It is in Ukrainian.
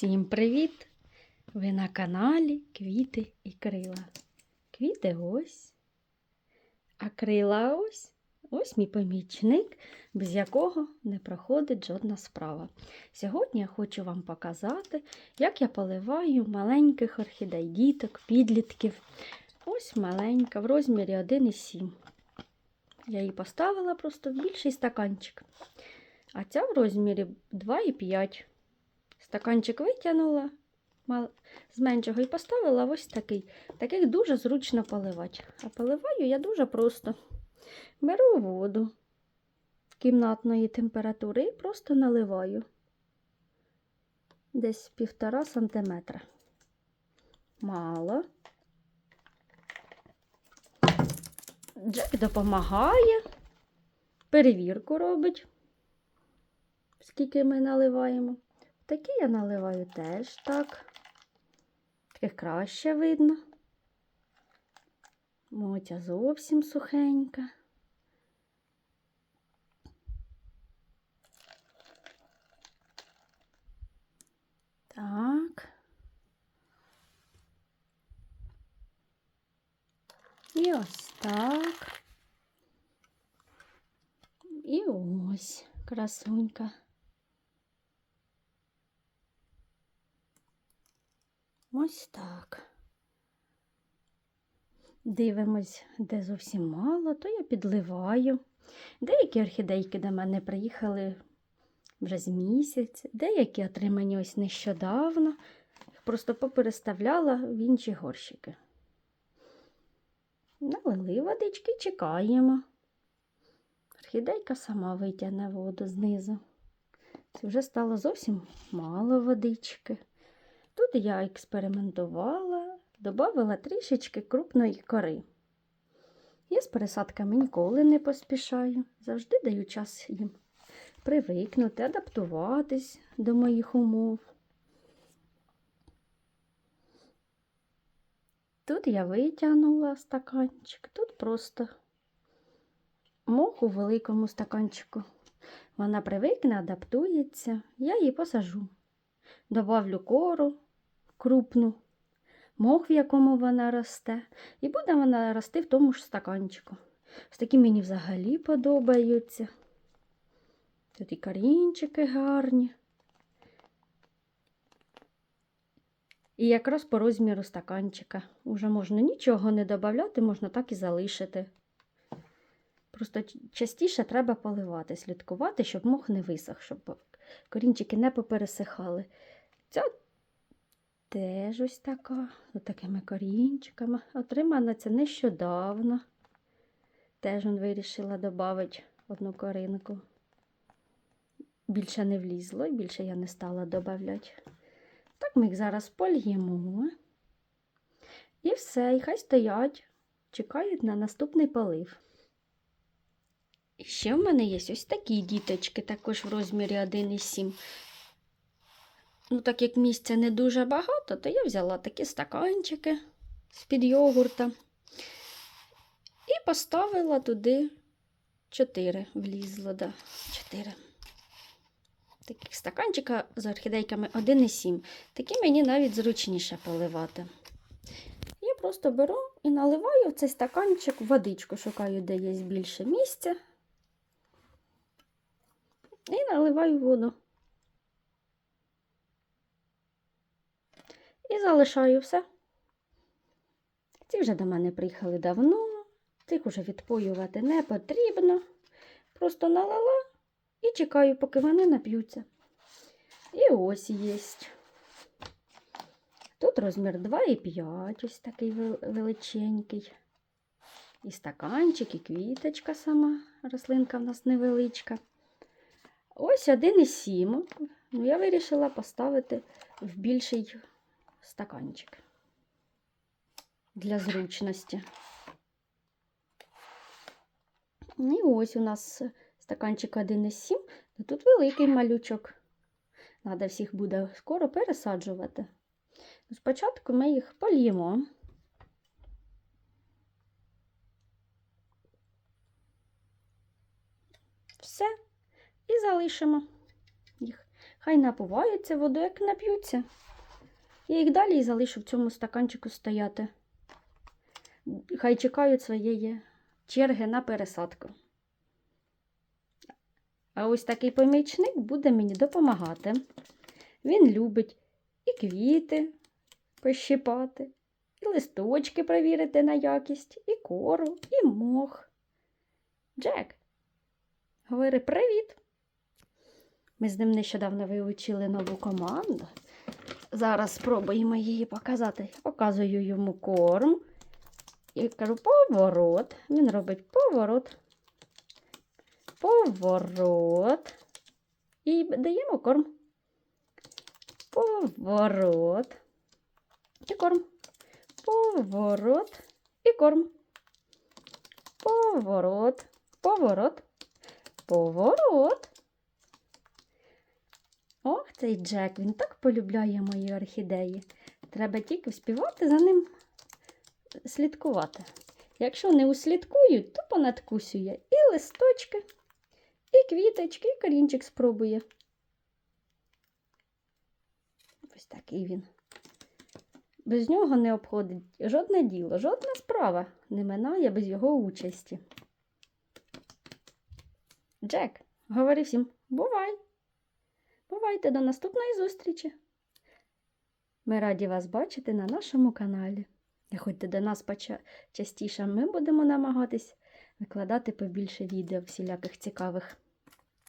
Всім привіт! Ви на каналі Квіти і Крила. Квіти ось, а крила ось. Ось мій помічник, без якого не проходить жодна справа. Сьогодні я хочу вам показати, як я поливаю маленьких орхідей, діток, підлітків. Ось маленька, в розмірі 1,7. Я її поставила просто в більший стаканчик. А ця в розмірі 2,5. Стаканчик витягнула з меншого і поставила ось такий. Таких дуже зручно поливати. А поливаю я дуже просто. Беру воду кімнатної температури і просто наливаю десь півтора сантиметра. Мало. Джек допомагає, перевірку робить, скільки ми наливаємо. Такі я наливаю теж так. Таких краще видно. Мотя зовсім сухенька. Так. І ось так. І ось красунька. Ось так. Дивимось, де зовсім мало, то я підливаю. Деякі орхідейки до мене приїхали вже з місяць, деякі отримані ось нещодавно. Просто попереставляла в інші горщики. Налили водички, чекаємо. Орхідейка сама витягне воду знизу. Це вже стало зовсім мало водички. Тут я експериментувала, додавала трішечки крупної кори. Я з пересадками ніколи не поспішаю, завжди даю час їм привикнути, адаптуватись до моїх умов. Тут я витягнула стаканчик, тут просто мох у великому стаканчику. Вона привикне, адаптується, я її посажу. Добавлю кору крупну, мох, в якому вона росте, і буде вона рости в тому ж стаканчику. Ось такі мені взагалі подобаються. Тут і корінчики гарні. І якраз по розміру стаканчика. Уже можна нічого не додати, можна так і залишити. Просто частіше треба поливати, слідкувати, щоб мох не висох, щоб корінчики не попересихали. Ця теж ось така, з такими корінчиками. Отримана це нещодавно. Теж он вирішила додати одну коринку. Більше не влізло, і більше я не стала додавати. Так ми їх зараз польємо. І все, і хай стоять, чекають на наступний полив. І ще в мене є ось такі діточки, також в розмірі 1,7. Ну, так як місця не дуже багато, то я взяла такі стаканчики з-під йогурта і поставила туди 4 влізло, да, 4. Таких стаканчика з орхідейками 1,7. Такі мені навіть зручніше поливати. Я просто беру і наливаю в цей стаканчик водичку, шукаю, де є більше місця. І наливаю воду. І залишаю все. Ці вже до мене приїхали давно, цих уже відпоювати не потрібно. Просто налила і чекаю, поки вони нап'ються. І ось є. Тут розмір 2,5, ось такий величенький. І стаканчик, і квіточка сама, рослинка в нас невеличка. Ось 1,7. Ну, я вирішила поставити в більший стаканчик для зручності. І ось у нас стаканчик 1,7, то тут великий малючок. Треба всіх буде скоро пересаджувати. Спочатку ми їх польємо. Все. І залишимо їх. Хай напуваються воду, як нап'ються. Я їх далі і залишу в цьому стаканчику стояти. Хай чекають своєї черги на пересадку. А ось такий помічник буде мені допомагати. Він любить і квіти пощипати, і листочки перевірити на якість, і кору, і мох. Джек, говори привіт. Ми з ним нещодавно вивчили нову команду. Зараз спробуємо її показати. Показую йому корм. І кажу поворот. Він робить поворот. Поворот. І даємо корм. Поворот. І корм. Поворот. І корм. Поворот. Поворот. Поворот. Ох, цей Джек, він так полюбляє мої орхідеї. Треба тільки вспівати за ним слідкувати. Якщо не услідкують, то понадкусює і листочки, і квіточки, і корінчик спробує. Ось такий він. Без нього не обходить жодне діло, жодна справа не минає без його участі. Джек, говори всім, бувай! Бувайте до наступної зустрічі! Ми раді вас бачити на нашому каналі. Приходьте до нас частіше, ми будемо намагатись викладати побільше відео всіляких цікавих.